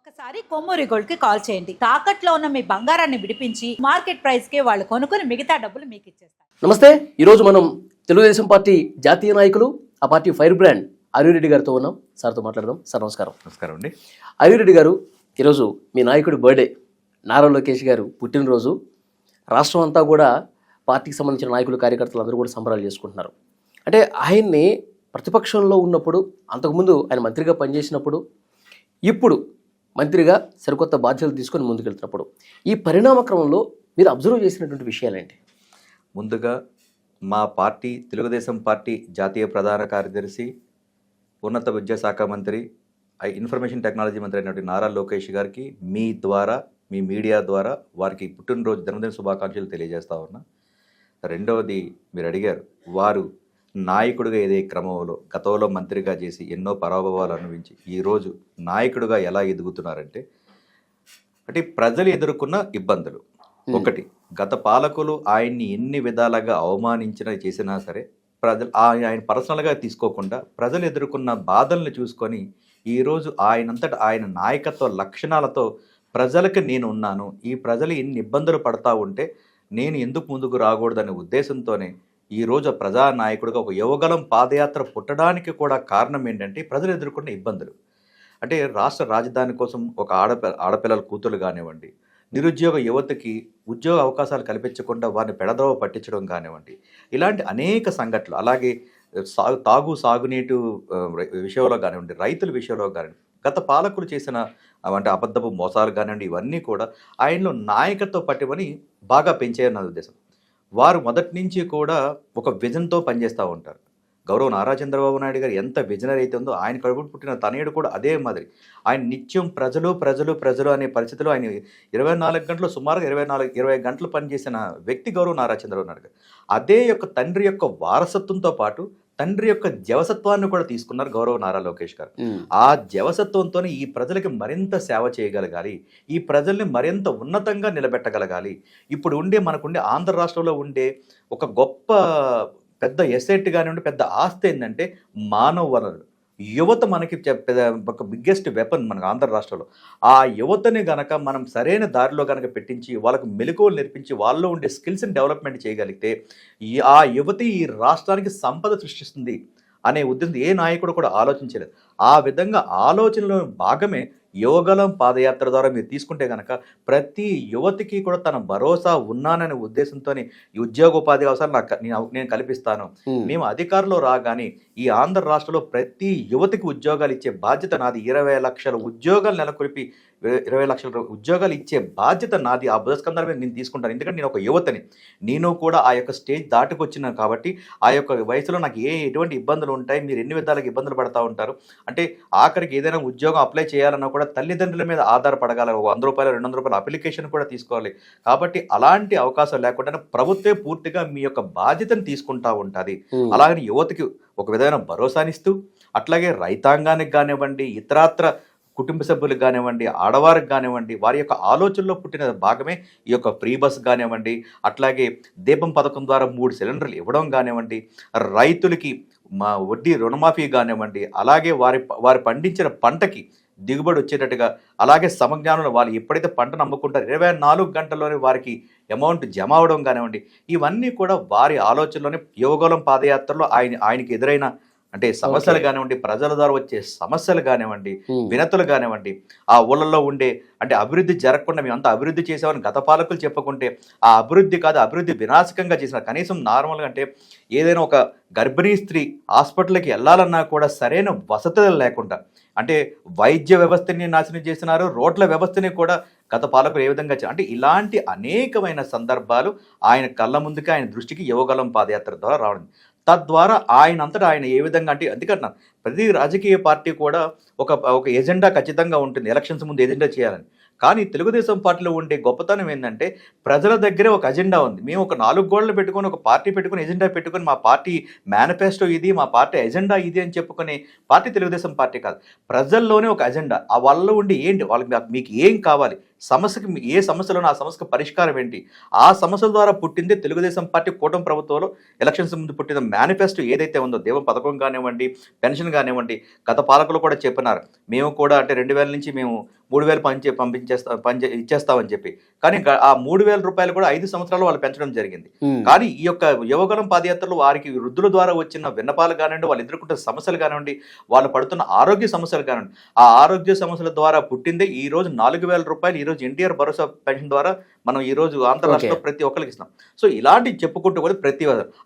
ఒక్కసారి కొమ్మూరి గోల్డ్కి కాల్ చేయండి. తాకట్లో ఉన్న మీ బంగారాన్ని విడిపించి మార్కెట్ ప్రైస్కి వాళ్ళు కొనుక్కుని మిగతా డబ్బులు మీకు ఇచ్చేస్తారు. నమస్తే ఈరోజు మనం తెలుగుదేశం పార్టీ జాతీయ నాయకులు ఆ పార్టీ ఫైర్ బ్రాండ్ అరిరెడ్డి గారితో ఉన్నాం. సార్తో మాట్లాడదాం. సార్ నమస్కారం. నమస్కారం అండి. అరిరెడ్డి గారు ఈరోజు మీ నాయకుడి బర్త్డే నారా లోకేష్ గారు పుట్టినరోజు. రాష్ట్రం అంతా కూడా పార్టీకి సంబంధించిన నాయకులు కార్యకర్తలు అందరూ కూడా సంబరాలు చేసుకుంటున్నారు. అంటే ఆయన్ని ప్రతిపక్షంలో ఉన్నప్పుడు అంతకుముందు ఆయన మంత్రిగా పనిచేసినప్పుడు ఇప్పుడు మంత్రిగా సరికొత్త బాధ్యతలు తీసుకొని ముందుకెళ్తున్నప్పుడు ఈ పరిణామ క్రమంలో మీరు అబ్జర్వ్ చేసినటువంటి విషయాలేంటి? ముందుగా మా పార్టీ తెలుగుదేశం పార్టీ జాతీయ ప్రధాన కార్యదర్శి ఉన్నత విద్యాశాఖ మంత్రి ఐ- ఇన్ఫర్మేషన్ టెక్నాలజీ మంత్రి అయినటువంటి నారా లోకేష్ గారికి మీ ద్వారా మీ మీడియా ద్వారా వారికి పుట్టినరోజు జన్మదిన శుభాకాంక్షలు తెలియజేస్తా ఉన్నా. రెండవది మీరు అడిగారు వారు నాయకుడిగా ఏదే క్రమంలో గతంలో మంత్రిగా చేసి ఎన్నో పరాభవాలు అనుభవించి ఈరోజు నాయకుడిగా ఎలా ఎదుగుతున్నారంటే అంటే ప్రజలు ఎదుర్కొన్న ఇబ్బందులు. ఒకటి గత పాలకులు ఆయన్ని ఎన్ని విధాలుగా అవమానించినా చేసినా సరే ప్రజలు ఆయన ఆయన పర్సనల్గా తీసుకోకుండా ప్రజలు ఎదుర్కొన్న బాధల్ని చూసుకొని ఈరోజు ఆయనంతట ఆయన నాయకత్వ లక్షణాలతో ప్రజలకు నేను ఉన్నాను ఈ ప్రజలు ఎన్ని ఇబ్బందులు పడతా ఉంటే నేను ఎందుకు ముందుకు రాకూడదనే ఉద్దేశంతోనే ఈరోజు ప్రజానాయకుడిగా ఒక యువగలం పాదయాత్ర పుట్టడానికి కూడా కారణం ఏంటంటే ప్రజలు ఎదుర్కొన్న ఇబ్బందులు. అంటే రాష్ట్ర రాజధాని కోసం ఒక ఆడపి ఆడపిల్లల కూతురు కానివ్వండి నిరుద్యోగ యువతకి ఉద్యోగ అవకాశాలు కల్పించకుండా వారిని పెడదోవ పట్టించడం కానివ్వండి ఇలాంటి అనేక సంఘటనలు. అలాగే సాగు తాగు సాగునీటి విషయంలో కానివ్వండి రైతుల విషయంలో కానివ్వండి గత పాలకులు చేసిన అంటే అబద్ధపు మోసాలు కానివ్వండి ఇవన్నీ కూడా ఆయనలో నాయకత్వ పట్టివని బాగా పెంచాయని నా ఉద్దేశం. వారు మొదటి నుంచి కూడా ఒక విజన్తో పనిచేస్తూ ఉంటారు. గౌరవ నారా చంద్రబాబు నాయుడు గారు ఎంత విజనరీ అయితే ఉందో ఆయన కడుపు పుట్టిన తనయుడు కూడా అదే మాదిరి. ఆయన నిత్యం ప్రజలు ప్రజలు ప్రజలు అనే పరిస్థితిలో ఆయన ఇరవై నాలుగు గంటలు సుమారుగా ఇరవై నాలుగు ఇరవై గంటలు పనిచేసిన వ్యక్తి గౌరవ నారా చంద్రబాబు నాయుడు గారు. అదే యొక్క తండ్రి యొక్క వారసత్వంతో పాటు తండ్రి యొక్క జవసత్వాన్ని కూడా తీసుకున్నారు గౌరవ నారా లోకేష్ గారు. ఆ జవసత్వంతో ఈ ప్రజలకి మరింత సేవ చేయగలగాలి ఈ ప్రజల్ని మరింత ఉన్నతంగా నిలబెట్టగలగాలి. ఇప్పుడు ఉండే మనకుండే ఆంధ్ర రాష్ట్రంలో ఉండే ఒక గొప్ప పెద్ద ఎసెట్ కానివ్వండి పెద్ద ఆస్తి ఏంటంటే మానవ వనరులు. యువత మనకి పెద్ద- ఒక బిగ్గెస్ట్ వెపన్ మనకు ఆంధ్ర రాష్ట్రంలో. ఆ యువతని గనక మనం సరైన దారిలో గనక పెట్టించి వాళ్ళకు మెలకువలు నేర్పించి వాళ్ళలో ఉండే స్కిల్స్ని డెవలప్మెంట్ చేయగలిగితే ఈ ఆ యువతి ఈ రాష్ట్రానికి సంపద సృష్టిస్తుంది అనే ఉద్దేశం ఏ నాయకుడు కూడా ఆలోచించలేదు. ఆ విధంగా ఆలోచనలో భాగమే యువగలం పాదయాత్ర ద్వారా మీరు తీసుకుంటే కనుక ప్రతి యువతికి కూడా తన భరోసా ఉన్నాననే ఉద్దేశంతో ఈ ఉద్యోగ ఉపాధి అవసరం నాకు నేను నేను కల్పిస్తాను. మేము అధికారంలో రాగానే ఈ ఆంధ్ర రాష్ట్రంలో ప్రతి యువతికి ఉద్యోగాలు ఇచ్చే బాధ్యత నాది. ఇరవై లక్షల ఉద్యోగాలు నెలకొల్పి ఇరవై- లక్షల ఉద్యోగాలు ఇచ్చే బాధ్యత నాది. ఆ బుధస్కంధాల మీద నేను తీసుకుంటాను. ఎందుకంటే నేను ఒక యువతని. నేను కూడా ఆ యొక్క స్టేజ్ దాటుకొచ్చినాను కాబట్టి ఆ యొక్క వయసులో నాకు ఏ ఎటువంటి ఇబ్బందులు ఉంటాయి మీరు ఎన్ని విధాలుగా ఇబ్బందులు పడతా ఉంటారు? అంటే ఆఖరికి ఏదైనా ఉద్యోగం అప్లై చేయాలన్నా కూడా తల్లిదండ్రుల మీద ఆధారపడగల వంద రూపాయలు రెండు వందల రూపాయల అప్లికేషన్ కూడా తీసుకోవాలి. కాబట్టి అలాంటి అవకాశం లేకుండా ప్రభుత్వే పూర్తిగా మీ యొక్క బాధ్యతను తీసుకుంటా ఉంటుంది. అలాగని యువతకి ఒక విధమైన భరోసానిస్తూ అట్లాగే రైతాంగానికి కానివ్వండి ఇతరాత్ర కుటుంబ సభ్యులకు కానివ్వండి ఆడవారికి కానివ్వండి వారి యొక్క ఆలోచనలో పుట్టిన భాగమే ఈ యొక్క ఫ్రీ బస్ కానివ్వండి అట్లాగే దీపం పథకం ద్వారా మూడు సిలిండర్లు ఇవ్వడం కానివ్వండి రైతులకి మా వడ్డీ రుణమాఫీ కానివ్వండి అలాగే వారి వారు పండించిన పంటకి దిగుబడి వచ్చేటట్టుగా అలాగే సమజ్ఞానంలో వాళ్ళు ఎప్పుడైతే పంటను అమ్ముకుంటారో ఇరవై నాలుగు గంటల్లోనే వారికి అమౌంట్ జమ అవడం కానివ్వండి ఇవన్నీ కూడా వారి ఆలోచనలోనే యోగోళం పాదయాత్రలో ఆయన ఆయనకి ఎదురైన అంటే సమస్యలు. కానివ్వండి ప్రజల ద్వారా వచ్చే సమస్యలు కానివ్వండి వినతులు కానివ్వండి ఆ ఊళ్ళల్లో ఉండే అంటే అభివృద్ధి జరగకుండా మేము అంత అభివృద్ధి చేసామని గత పాలకులు చెప్పకుంటే ఆ అభివృద్ధి కాదు అభివృద్ధి వినాశకంగా చేసిన కనీసం నార్మల్గా అంటే ఏదైనా ఒక గర్భిణీ స్త్రీ హాస్పిటల్కి వెళ్ళాలన్నా కూడా సరైన వసతులు లేకుండా అంటే వైద్య వ్యవస్థని నాశనం చేసినారు రోడ్ల వ్యవస్థని కూడా గత పాలకులు ఏ విధంగా చే- అంటే ఇలాంటి అనేకమైన సందర్భాలు ఆయన కళ్ళ ముందుకి ఆయన దృష్టికి యువగలం పాదయాత్ర ద్వారా రావడం. తద్వారా ఆయన అంతటా ఆయన ఏ విధంగా అంటే అందుకంటున్నాను ప్రతి రాజకీయ పార్టీ కూడా ఒక ఒక ఎజెండా ఖచ్చితంగా ఉంటుంది. ఎలక్షన్స్ ముందు ఎజెండా చేయాలని. కానీ తెలుగుదేశం పార్టీలో ఉండే గొప్పతనం ఏంటంటే ప్రజల దగ్గరే ఒక అజెండా ఉంది. మేము ఒక నాలుగు గోడలు పెట్టుకొని ఒక పార్టీ పెట్టుకుని ఎజెండా పెట్టుకొని మా పార్టీ మేనిఫెస్టో ఇది మా పార్టీ ఎజెండా ఇది అని చెప్పుకునే పార్టీ తెలుగుదేశం పార్టీ కాదు. ప్రజల్లోనే ఒక అజెండా ఆ వాళ్ళలో ఉండి ఏంటి? వాళ్ళకి మీకు ఏం కావాలి? సమస్యకి ఏ సమస్యలోనో ఆ సమస్యకు పరిష్కారం ఏంటి? ఆ సమస్యల ద్వారా పుట్టిందే తెలుగుదేశం పార్టీ కూటమి ప్రభుత్వంలో. ఎలక్షన్స్ ముందు పుట్టిన మేనిఫెస్టో ఏదైతే ఉందో దేవ పథకం కానివ్వండి పెన్షన్ కానివ్వండి గత పాలకులు కూడా చెప్పినారు. మేము కూడా అంటే రెండు వేల నుంచి మేము మూడు వేలు పంచే పంపించేస్తా పంచే ఇచ్చేస్తామని చెప్పి. కానీ ఆ మూడు వేల రూపాయలు కూడా ఐదు సంవత్సరాలు వాళ్ళు పెంచడం జరిగింది. కానీ ఈ యొక్క యువగలం పాదయాత్రలు వారికి వృద్ధుల ద్వారా వచ్చిన విన్నపాలు కానివ్వండి వాళ్ళు ఎదుర్కొంటున్న సమస్యలు కానివ్వండి వాళ్ళు పడుతున్న ఆరోగ్య సమస్యలు కానివ్వండి ఆ ఆరోగ్య సమస్యల ద్వారా పుట్టిందే ఈ రోజు నాలుగు వేల రూపాయలు ఈరోజు ఎన్టీఆర్ భరోసా పెన్షన్ ద్వారా మనం ఈ రోజు ఆంధ్ర రాష్ట్రంలో ప్రతి ఒక్కరికి ఇస్తున్నాం. సో ఇలాంటి చెప్పుకుంటూ కూడా ప్రతి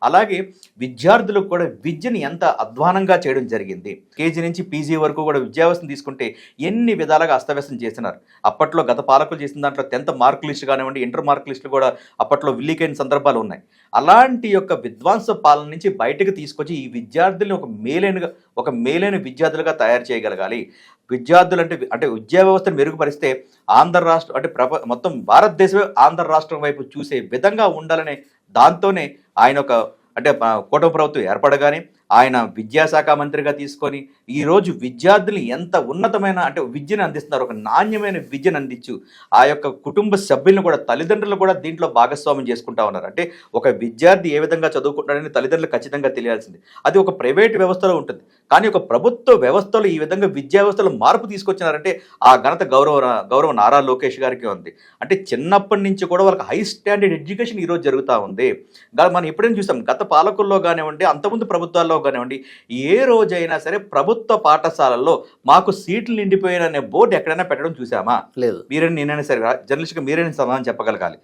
అలాగే విద్యార్థులకు కూడా విద్యని ఎంత అధ్వానంగా చేయడం జరిగింది. కేజీ నుంచి పీజీ వరకు కూడా విద్యావ్యవస్థను తీసుకుంటే ఎన్ని విధాలుగా అస్తవ్యస్తం చేసినారు అప్పట్లో గత పాలకులు చేసిన దాంట్లో టెన్త్ మార్క్ లిస్ట్ కానివ్వండి ఇంటర్ మార్క్ లిస్టులు కూడా అప్పట్లో విల్లీకైన సందర్భాలు ఉన్నాయి. అలాంటి యొక్క విద్వాంస పాలన నుంచి బయటకు తీసుకొచ్చి ఈ విద్యార్థుల్ని ఒక మేలైన ఒక మేలైన విద్యార్థులుగా తయారు చేయగలగాలి. విద్యార్థులు అంటే అంటే విద్యా వ్యవస్థను మెరుగుపరిస్తే ఆంధ్ర రాష్ట్రం అంటే ప్రప మొత్తం భారతదేశమే ఆంధ్ర రాష్ట్రం వైపు చూసే విధంగా ఉండాలనే దాంతోనే ఆయన ఒక అంటే కూటమి ప్రభుత్వం ఏర్పడగానే ఆయన విద్యాశాఖ మంత్రిగా తీసుకొని ఈరోజు విద్యార్థులు ఎంత ఉన్నతమైన అంటే విద్యను అందిస్తున్నారు ఒక నాణ్యమైన విద్యను అందించు. ఆ యొక్క కుటుంబ సభ్యులను కూడా తల్లిదండ్రులు కూడా దీంట్లో భాగస్వామ్యం చేసుకుంటా ఉన్నారు. అంటే ఒక విద్యార్థి ఏ విధంగా చదువుకుంటాడని తల్లిదండ్రులు ఖచ్చితంగా తెలియాల్సింది. అది ఒక ప్రైవేట్ వ్యవస్థలో ఉంటుంది. కానీ ఒక ప్రభుత్వ వ్యవస్థలో ఈ విధంగా విద్యా వ్యవస్థలో మార్పు తీసుకొచ్చినారంటే ఆ ఘనత గౌరవ గౌరవ నారా లోకేష్ గారికి ఉంది. అంటే చిన్నప్పటి నుంచి కూడా వాళ్ళకి హై స్టాండర్డ్ ఎడ్యుకేషన్ ఈరోజు జరుగుతూ ఉంది. మనం ఎప్పుడైనా చూసాం గత పాలకుల్లో కానివ్వండి అంతకుముందు ప్రభుత్వాల్లో కానివ్వండి ఏ రోజైనా సరే ప్రభుత్వ పాఠశాలల్లో మాకు సీట్లు నిండిపోయిన అనే బోర్డు ఎక్కడైనా పెట్టడం చూసామా? లేదు. మీరైనా నేనైనా సరే జర్నలిస్ట్గా మీరైనా సమాధానం చెప్పగలగాలి.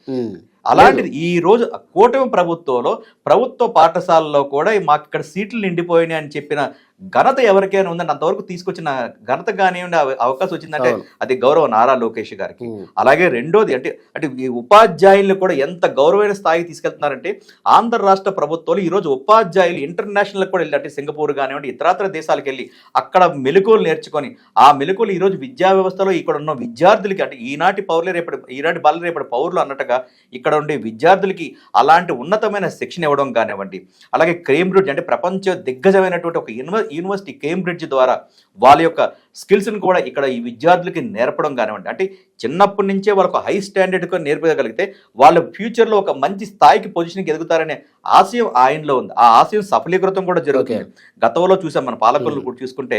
అలాంటిది ఈ రోజు కూటమి ప్రభుత్వంలో ప్రభుత్వ పాఠశాలలో కూడా మాకు ఇక్కడ సీట్లు నిండిపోయినాయి అని చెప్పిన ఘనత ఎవరికైనా ఉందంటే అంతవరకు తీసుకొచ్చిన ఘనత కానివ్వండి అవ- అవకాశం వచ్చిందంటే. అది గౌరవ నారా లోకేష్ గారికి. అలాగే రెండోది అంటే అంటే ఈ ఉపాధ్యాయులను కూడా ఎంత గౌరవమైన స్థాయికి తీసుకెళ్తున్నారంటే ఆంధ్ర రాష్ట్ర ప్రభుత్వాలు ఈరోజు ఉపాధ్యాయులు ఇంటర్నేషనల్ కూడా వెళ్ళి అంటే సింగపూర్ కానివ్వండి ఇతరాతర దేశాలకు వెళ్ళి అక్కడ మెలకువలు నేర్చుకొని ఆ మెలకువలు ఈరోజు విద్యా వ్యవస్థలో ఇక్కడ ఉన్న విద్యార్థులకి అంటే ఈనాటి పౌరులు రేపటి ఈనాటి బాల రేపటి పౌరులు అన్నట్టుగా ఇక్కడ ఉండే విద్యార్థులకి అలాంటి ఉన్నతమైన శిక్షణ ఇవ్వడం కానివ్వండి. అలాగే కేంబ్రిడ్జ్ అంటే ప్రపంచ దిగ్గజమైనటువంటి ఒక యూనివర్సిటీ కేంబ్రిడ్జ్ ద్వారా వాళ్ళ యొక్క స్కిల్స్ని కూడా ఇక్కడ ఈ విద్యార్థులకి నేర్పడం కానివ్వండి. అంటే చిన్నప్పటి నుంచే వాళ్ళకు హై స్టాండర్డ్గా నేర్పగలిగితే వాళ్ళ ఫ్యూచర్లో ఒక మంచి స్థాయికి పొజిషన్కి ఎదుగుతారనే ఆశయం ఆయనలో ఉంది. ఆ ఆశయం సఫలీకృతం కూడా జరుగుతుంది. గతంలో చూసాం మన పాలకులను కూడా చూసుకుంటే.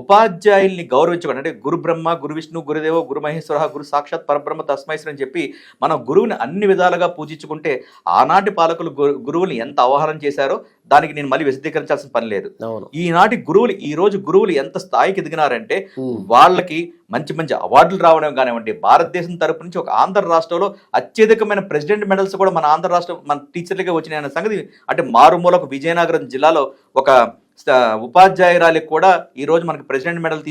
ఉపాధ్యాయుల్ని గౌరవించడం అంటే గురు బ్రహ్మ గురు విష్ణు గురుదేవ గురు మహేశ్వర గురు సాక్షాత్ పరబ్రహ్మ తస్మైశ్వర అని చెప్పి మనం గురువుని అన్ని విధాలుగా పూజించుకుంటే ఆనాటి పాలకులు గురువుని ఎంత అవహారం చేశారో దానికి నేను మళ్ళీ విశదీకరించాల్సిన పని లేదు. ఈనాటి గురువులు ఈ రోజు గురువులు ఎంత స్థాయికి ఎదిగినారంటే. వాళ్ళకి మంచి మంచి అవార్డులు రావడం కానివ్వండి భారతదేశం తరపు నుంచి ఒక ఆంధ్ర రాష్ట్రంలో అత్యధికమైన ప్రెసిడెంట్ మెడల్స్ కూడా మన ఆంధ్ర రాష్ట్రం మన టీచర్లకే వచ్చినాయి అనే సంగతి. అంటే మారుమూలకు విజయనగరం జిల్లాలో ఒక ఉపాధ్యాయురాలికి కూడా ఈ రోజు మనకి ప్రెసిడెంట్ మెడల్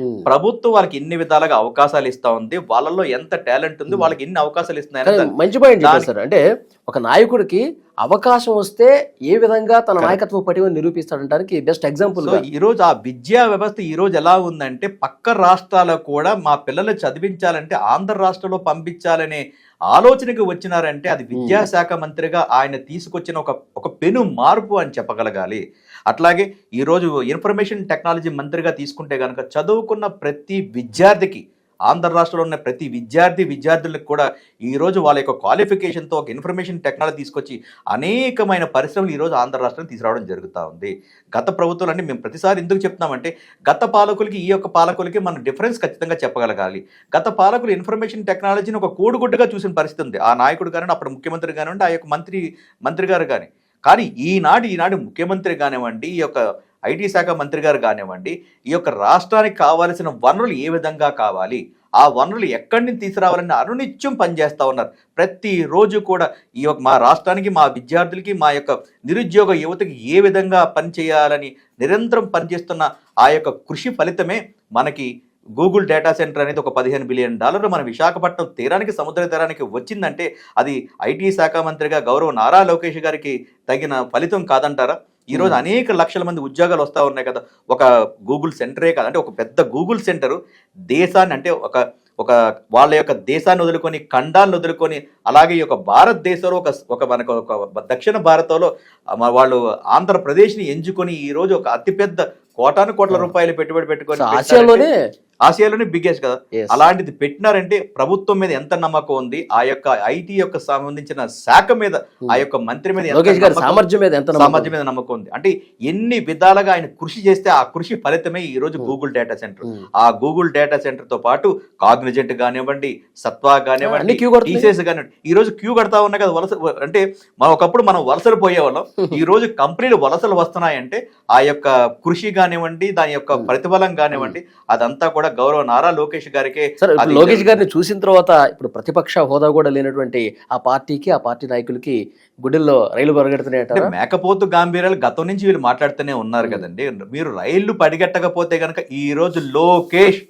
ఉమ్. ప్రభుత్వం వాళ్ళకి ఎన్ని విధాలుగా అవకాశాలు ఇస్తా ఉంది. వాళ్ళలో ఎంత టాలెంట్ ఉంది వాళ్ళకి ఎన్ని అవకాశాలు దాన్ని- మంచి పాయింట్ అంటే ఒక నాయకుడికి అవకాశం వస్తే ఏ విధంగా తన నాయకత్వ పటిమ నిరూపిస్తాడంటానికి బెస్ట్ ఎగ్జాంపుల్ సో ఈ రోజు ఆ విద్యా వ్యవస్థ ఈ రోజు ఎలా ఉందంటే పక్క రాష్ట్రాలకు కూడా మా పిల్లలు చదివించాలంటే ఆంధ్ర రాష్ట్రంలో పంపించాలనే ఆలోచనకి వచ్చినారంటే అది విద్యాశాఖ మంత్రిగా ఆయన తీసుకొచ్చిన ఒక ఒక పెను మార్పు అని చెప్పగలగాలి. అట్లాగే ఈరోజు ఇన్ఫర్మేషన్ టెక్నాలజీ మంత్రిగా తీసుకుంటే కనుక చదువుకున్న ప్రతి విద్యార్థికి ఆంధ్ర రాష్ట్రంలో ఉన్న ప్రతి విద్యార్థి విద్యార్థులకు కూడా ఈరోజు వాళ్ళ యొక్క క్వాలిఫికేషన్తో ఒక ఇన్ఫర్మేషన్ టెక్నాలజీ తీసుకొచ్చి అనేకమైన పరిశ్రమలు ఈరోజు ఆంధ్ర రాష్ట్రం తీసుకురావడం జరుగుతూ ఉంది. గత ప్రభుత్వాలు అంటే మేము ప్రతిసారి ఎందుకు చెప్తున్నామంటే గత పాలకులకి ఈ యొక్క పాలకులకి మనం డిఫరెన్స్ ఖచ్చితంగా చెప్పగలగాలి. గత పాలకులు ఇన్ఫర్మేషన్ టెక్నాలజీని ఒక కోడిగుడ్డుగా చూసిన పరిస్థితి ఉంది. ఆ నాయకుడు కానివ్వండి అప్పుడు ముఖ్యమంత్రి కానివ్వండి ఆ యొక్క మంత్రి మంత్రి గారు కానీ కానీ ఈనాడు ఈనాడు ముఖ్యమంత్రి కానివ్వండి ఈ యొక్క ఐటీ శాఖ మంత్రి గారు కానివ్వండి ఈ యొక్క రాష్ట్రానికి కావాల్సిన వనరులు ఏ విధంగా కావాలి ఆ వనరులు ఎక్కడి నుంచి తీసుకురావాలని అనునిత్యం పనిచేస్తూ ఉన్నారు. ప్రతిరోజు కూడా ఈ యొక్క మా రాష్ట్రానికి మా విద్యార్థులకి మా యొక్క నిరుద్యోగ యువతకి ఏ విధంగా పనిచేయాలని నిరంతరం పనిచేస్తున్న ఆ యొక్క కృషి ఫలితమే మనకి గూగుల్ డేటా సెంటర్ అనేది ఒక పదిహేను బిలియన్ డాలర్లు మన విశాఖపట్నం తీరానికి సముద్ర తీరానికి వచ్చిందంటే అది ఐటీ శాఖ మంత్రిగా గౌరవ నారా లోకేష్ గారికి తగిన ఫలితం కాదంటారా? ఈరోజు అనేక లక్షల మంది ఉద్యోగాలు వస్తూ ఉన్నాయి కదా. ఒక గూగుల్ సెంటరే కాదు అంటే ఒక పెద్ద గూగుల్ సెంటరు. దేశాన్ని అంటే ఒక ఒక వాళ్ళ యొక్క దేశాన్ని వదులుకొని ఖండాలను వదులుకొని అలాగే ఈ యొక్క భారతదేశంలో ఒక ఒక మనకు ఒక దక్షిణ భారతంలో వాళ్ళు ఆంధ్రప్రదేశ్ని ఎంచుకొని ఈరోజు ఒక అతిపెద్ద కోటాను కోట్ల రూపాయలు పెట్టుబడి పెట్టుకొని ఆసియాలోనే ఆసియాలోనే బిగ్గెస్ట్ కదా. అలాంటిది పెట్టినారంటే ప్రభుత్వం మీద ఎంత నమ్మకం ఉంది ఆ యొక్క ఐటీ యొక్క సంబంధించిన శాఖ మీద ఆ యొక్క మంత్రి మీద సామర్థ్యం మీద ఎంత సామర్థ్యం మీద నమ్మకం ఉంది. అంటే ఎన్ని విధాలుగా ఆయన కృషి చేస్తే ఆ కృషి ఫలితమే ఈ రోజు గూగుల్ డేటా సెంటర్ Hmm. ఆ గూగుల్ డేటా సెంటర్తో పాటు కాగ్నిజెంట్ కానివ్వండి సత్వా కానివ్వండి. టీసీఎస్ కానివ్వండి. ఈ రోజు క్యూ కడతా ఉన్నాయి కదా వలస అంటే మనం ఒకప్పుడు మనం వలసలు పోయేవాళ్ళం. ఈ రోజు కంపెనీలు వలసలు వస్తున్నాయంటే ఆ యొక్క కృషి కానివ్వండి దాని యొక్క ప్రతిఫలం కానివ్వండి అదంతా కూడా గౌరవ నారా లోకేష్ గారికి లోకేష్ గారిని చూసిన తర్వాత ఇప్పుడు ప్రతిపక్ష హోదా కూడా లేనటువంటి ఆ పార్టీకి ఆ పార్టీ నాయకులకి గుడిల్లో రైలు అంటే పరిగెడుతున్నాయంటారా మేకపోతు గాంభీర్యాలు గతం నుంచి వీళ్ళు మాట్లాడుతూనే ఉన్నారు కదండి. మీరు రైళ్ళు పడిగట్టకపోతే గనక ఈ రోజు లోకేష్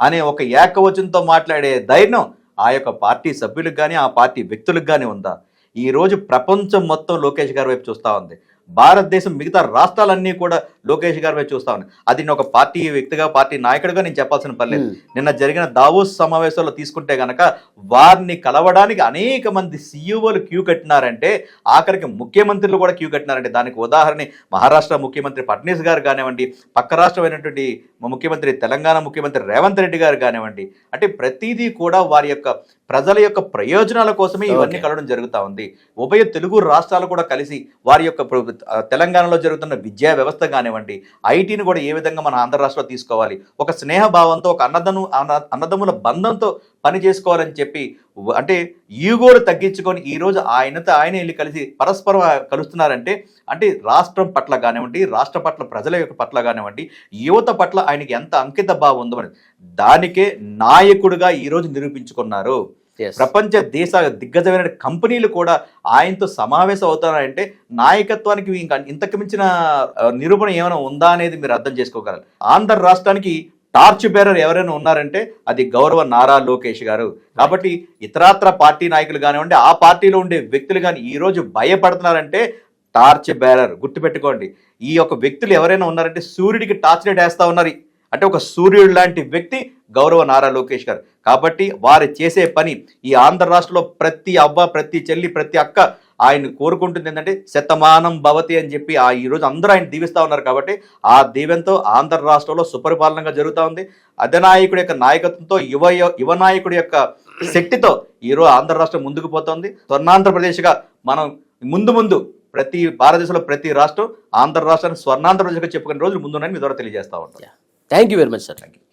అనే ఒక ఏకవచనంతో మాట్లాడే ధైర్యం ఆ యొక్క పార్టీ సభ్యులకు కానీ ఆ పార్టీ వ్యక్తులకు కానీ ఉందా? ఈ రోజు ప్రపంచం మొత్తం లోకేష్ గారి వైపు చూస్తా ఉంది. భారతదేశం మిగతా రాష్ట్రాలన్నీ కూడా లోకేష్ గారి వైపు చూస్తా ఉన్నాయి అది నేను ఒక పార్టీ వ్యక్తిగా పార్టీ నాయకుడిగా నేను చెప్పాల్సిన పని లేదు. Hmm. నిన్న జరిగిన దావోస్ సమావేశంలో తీసుకుంటే గనక వారిని కలవడానికి అనేక మంది సీఈఓలు క్యూ కట్టినారంటే ఆఖరికి ముఖ్యమంత్రులు కూడా క్యూ కట్టినారంటే దానికి ఉదాహరణ మహారాష్ట్ర ముఖ్యమంత్రి ఫడ్నీస్ గారు కానివ్వండి పక్క రాష్ట్రమైనటువంటి ముఖ్యమంత్రి తెలంగాణ ముఖ్యమంత్రి రేవంత్ రెడ్డి గారు కానివ్వండి. అంటే ప్రతిదీ కూడా వారి యొక్క ప్రజల యొక్క ప్రయోజనాల కోసమే ఇవన్నీ. కలవడం జరుగుతా ఉంది ఉభయ తెలుగు రాష్ట్రాలు కూడా కలిసి వారి యొక్క తెలంగాణలో జరుగుతున్న విద్యా వ్యవస్థ కానివ్వండి ఐటీని కూడా ఏ విధంగా మన ఆంధ్ర రాష్ట్రంలో తీసుకోవాలి ఒక స్నేహ భావంతో ఒక అన్నదను అన్న- అన్నదమ్ముల బంధంతో పని చేసుకోవాలని చెప్పి అంటే ఈగోలు తగ్గించుకొని ఈ రోజు ఆయనతో ఆయన వెళ్ళి కలిసి పరస్పరం కలుస్తున్నారంటే అంటే రాష్ట్రం పట్ల కానివ్వండి రాష్ట్ర పట్ల ప్రజల యొక్క పట్ల కానివ్వండి యువత పట్ల ఆయనకి ఎంత అంకిత భావం ఉందో దానికే నాయకుడిగా ఈ రోజు నిరూపించుకున్నారు. ప్రపంచ దేశ దిగ్గజమైన కంపెనీలు కూడా ఆయనతో సమావేశం అవుతున్నారంటే నాయకత్వానికి ఇంకా ఇంతకు మించిన నిరూపణ ఏమైనా ఉందా అనేది మీరు అర్థం చేసుకోగలరు. ఆంధ్ర రాష్ట్రానికి టార్చ్ బేరర్ ఎవరైనా ఉన్నారంటే అది గౌరవ నారా లోకేష్ గారు. కాబట్టి ఇతరాత్ర పార్టీ నాయకులు కానివ్వండి ఆ పార్టీలో ఉండే వ్యక్తులు కానీ ఈరోజు భయపడుతున్నారంటే టార్చ్ బేరర్. గుర్తుపెట్టుకోండి. ఈ యొక్క వ్యక్తులు ఎవరైనా ఉన్నారంటే సూర్యుడికి టార్చ్ లైట్ వేస్తా ఉన్నారు. అంటే ఒక సూర్యుడు లాంటి వ్యక్తి గౌరవ నారా లోకేష్ గారు. కాబట్టి వారు చేసే పని ఈ ఆంధ్ర రాష్ట్రంలో ప్రతి అవ్వ ప్రతి చెల్లి ప్రతి అక్క ఆయన కోరుకుంటుంది ఏంటంటే శతమానం భవతి అని చెప్పి ఆ ఈ రోజు అందరూ ఆయన దీవిస్తా ఉన్నారు కాబట్టి ఆ దీవెంతో ఆంధ్ర రాష్ట్రంలో సుపరిపాలనగా జరుగుతూ ఉంది. అధినాయకుడి యొక్క నాయకత్వంతో యువ యువ నాయకుడి యొక్క శక్తితో ఈరోజు ఆంధ్ర రాష్ట్రం ముందుకు పోతుంది. స్వర్ణాంధ్రప్రదేశ్గా మనం ముందు ముందు ప్రతి భారతదేశంలో ప్రతి రాష్ట్రం ఆంధ్ర రాష్ట్రాన్ని స్వర్ణాంధ్రప్రదేశ్గా చెప్పుకునే రోజులు ముందున్నాయని మీ ద్వారా తెలియజేస్తా ఉంటాం. Thank you very much sir thank you